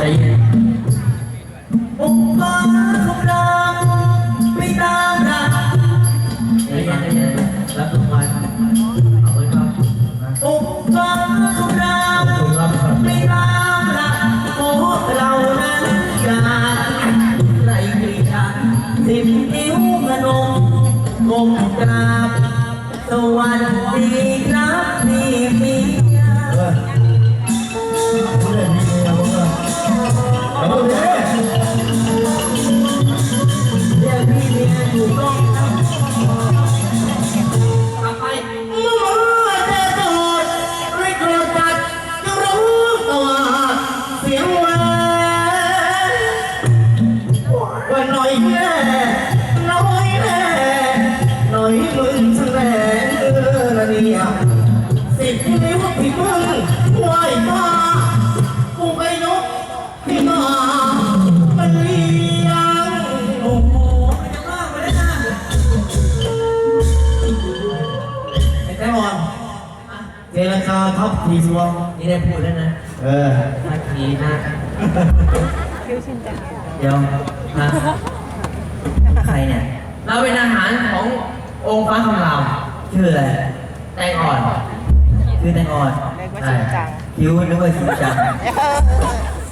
ใจเย็น เจรจาท็อปทีซัวนี่ได้พูดแล้วนะเออทักทีนะเดี๋ยวนะใครเนี่ย เราเป็นอาหารขององค์ฟ้าคำรามชื่ออะไรแตงอ่อนชื่อแตงอ่อนใช่คิ้วนึกว่าชิมจัง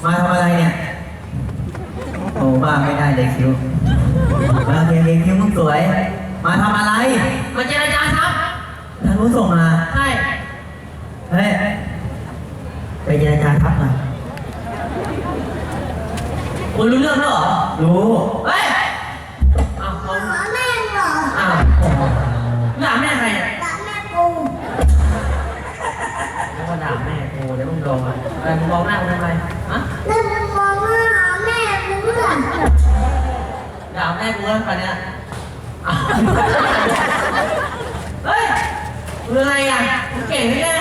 มาทำอะไรเนี่ยโอ้บ้าไม่ได้เลยคิ้วมาเรียนเรียนคิ้วมึงสวย มาทำอะไร มาเจรจาครับทางนู้นส่งมาใช่ เฮ้ยไปเจรจาทักหน่อยคุณรู้เรื่องแล้วเหรอ รู้เฮ้ยอ้าวเขาหาแม่เหรออ้าวด่าแม่ใครอะด่าแม่กูแล้วก็ด่าแม่กูเดี๋ยวมึงโดนอะอะไรมึงมองหน้ากูทำไมฮะแล้วมึงมองว่าหาแม่กูเพื่อนด่าแม่กูแล้วตอนเนี้ยอ้าวเฮ้ยมึงอะไรอะมึงเก่งไหมเนี่ย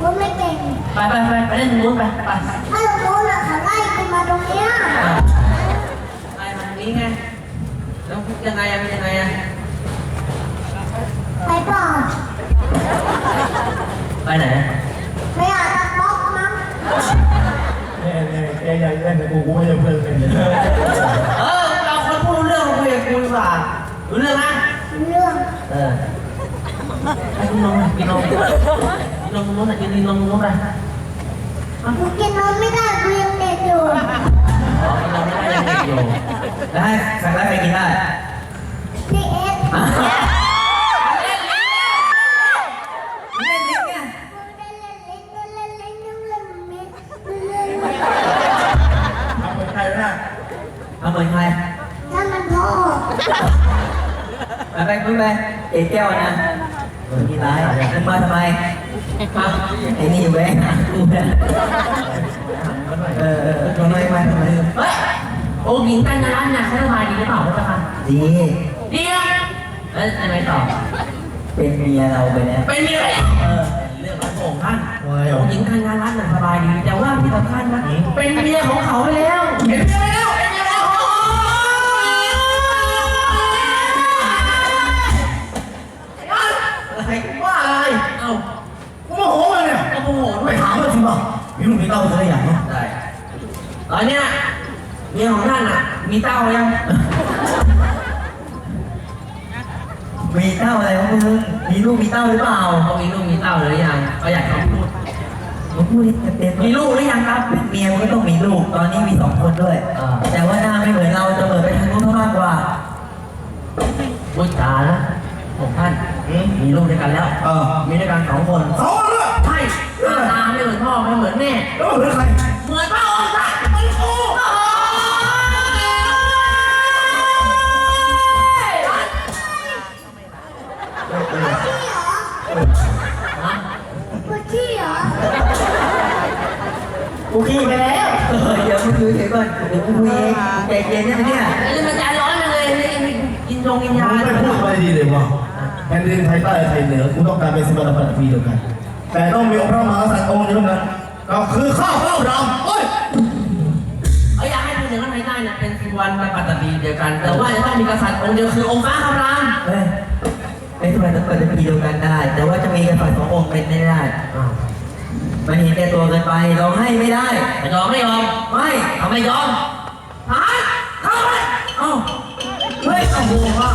กูไม่เก่งไปไปไปไปเล่นตรงนู้นไปไปถ้าเราโดนอะเขาไล่กูมาตรงเนี้ยไปมาทางนี้ไงแล้วยังไงอะเป็นยังไงอะไปเปล่าไปไหนไปอาบน้ำบล็อกมั้งแน่แน่แกใหญ่เล่นกับกูกูไม่ใช่เพื่อนกันเลยเออเราคนพูดรู้เรื่องมาคุยกับกูดีกว่ารู้เรื่องนะเรื่องเออไปกินนมกินนมกิน ลงตนู้นอะยืนยืนลงตนู้นไปอ๋อกูกินนมไม่ได้กูยังเด็กอยู่อ๋องได้ยังเด็กอยู่แล้ใครได้ใครกินได้นี่เอฟอะเล่นลิ้นไเอ็เนใครนะเอาเป็นใครถ้ามันพ่อไปไปไปเจ๊แก้วนะเหนที่ร้ายมันมาทำไม ไอ้นี่อยู่แบงค์กูนะเออเออทำไมมาทำไมเฮ้ยโอ้หญิงกันนะร้านเนี่ยเขาสบายดีหรือเปล่าพระเจ้าค่ะดีดีอะแล้วยังไงต่อ เป็นเมียเราไปแล้วเป็นเมีอะไรเออเรื่องของพระองค์ท่านหญิงทางงานร้านน่ะสบายดี แต่ว่าที่สำคัญนะเป็นเมียของเขาไปแล้วเป็นเมีย อนเนี้ยเมียของท่านอะ มีเต้ายัง มีเต้าอะไรวะมึงมีลูกมีเต้าหรือเปล่า เขามีลูกมีเต้าหรือยังเขาอยากเขาพูดมึงพูดให้เต็มๆมีลูกหรือยังครับ เมียมึงก็ต้องมีลูก ตอนนี้มีสองคนด้วย อ่า แต่ว่าหน้าไม่เหมือนเราจะเหมือนไปทางนู้นเขามากกว่าวุ้ยตานะของท่านมีลูกด้วยกันแล้ว เออมีด้วยกันสองคน เขาอะเนี่ยใช่หน้าตาไม่เหมือนพ่อไม่เหมือนแม่ แล้วมันเป็นใคร เหมือนพระอ ก่อนเดี๋ยวกูคุยเองใจเย็นเนี่ยไอ้นี่มันใจร้อนจังเลยกินชงกินยาไม่พูดไปดีเลยว่ะแผ่นดินไทยใต้ไทยเหนือกูต้องการเป็นสมรภูมิทีเดียวกัน แต่ต้องมีองค์พระมหากษัตริย์องค์เดียวนั้นก็คือข้าวเฝ้าดำเฮ้ยเอ้ยอยากให้เป็นอย่างนั้นไม่ได้นะเป็นสุวรรณปัตตปีเดียวกัน แต่ว่าจะต้องมีกษัตริย์องค์เดียวคือองค์ฟ้าคำรามเฮ้ยไม่ทำไมต้องเปิดเป็นปีเดียวกันได้ แต่ว่าจะมีกันฝั่งสององค์เป็นไม่ได้ มันเห็นแก่ตัวเกินไปเราให้ไม่ได้ ไม่ยอมไม่ยอมไม่เอาไม่ยอมทหารเข้าไปเอ้าเฮ้ยโอ้โหข้า